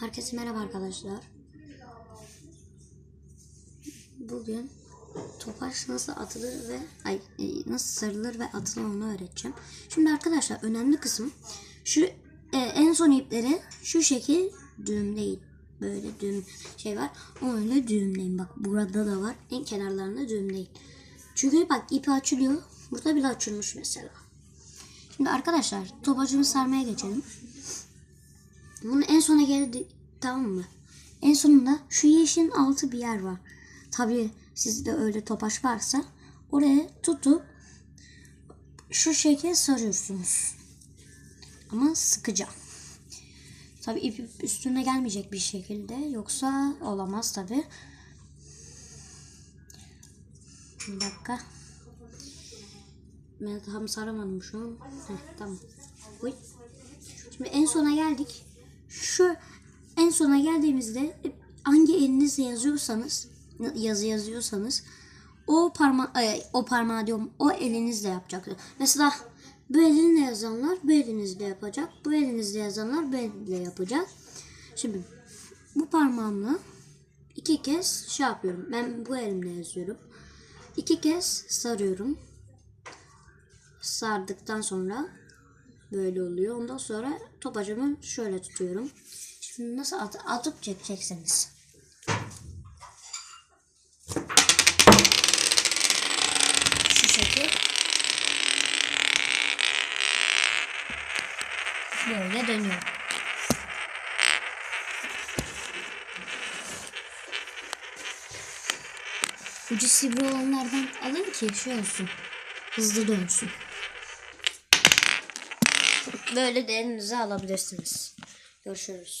Herkese merhaba arkadaşlar. Bugün topaç nasıl atılır ve ay e, nasıl sarılır ve atılır onu öğreteceğim. Şimdi arkadaşlar önemli kısım şu e, en son ipleri şu şekil düğümleyin. Böyle düğüm şey var. Onu düğümleyin. Bak burada da var. En kenarlarında düğümleyin. Çünkü bak ipi açılıyor. Burada bile açılmış mesela. Şimdi arkadaşlar topacımı sarmaya geçelim. Bunun en sona geldi tamam mı? En sonunda şu yeşilin altı bir yer var. Tabii sizde öyle topaç varsa oraya tutup şu şekilde sarıyorsunuz. Ama sıkıca. Tabii ip üstüne gelmeyecek bir şekilde yoksa olamaz tabii. Bir dakika. Ben tam saramadım şu an. Heh, tamam. Uy. Şimdi en sona geldik. Şu en sona geldiğimizde hangi elinizle yazıyorsanız yazı yazıyorsanız o parma o parmağı diyorum o elinizle yapacaksınız. Mesela bu elinle yazanlar bu elinizle yapacak. Bu elinizle yazanlar bu elinle yapacak. Şimdi bu parmağımla iki kez şey yapıyorum. Ben bu elimle yazıyorum. İki kez sarıyorum. Sardıktan sonra böyle oluyor. Ondan sonra topacımı şöyle tutuyorum. Şimdi nasıl at atıp çekeceksiniz. Şu şekil. Böyle dönüyor. Ucu sivri olanlardan alın ki şey olsun. Hızlı dönsün. Böyle de elinize alabilirsiniz. Görüşürüz.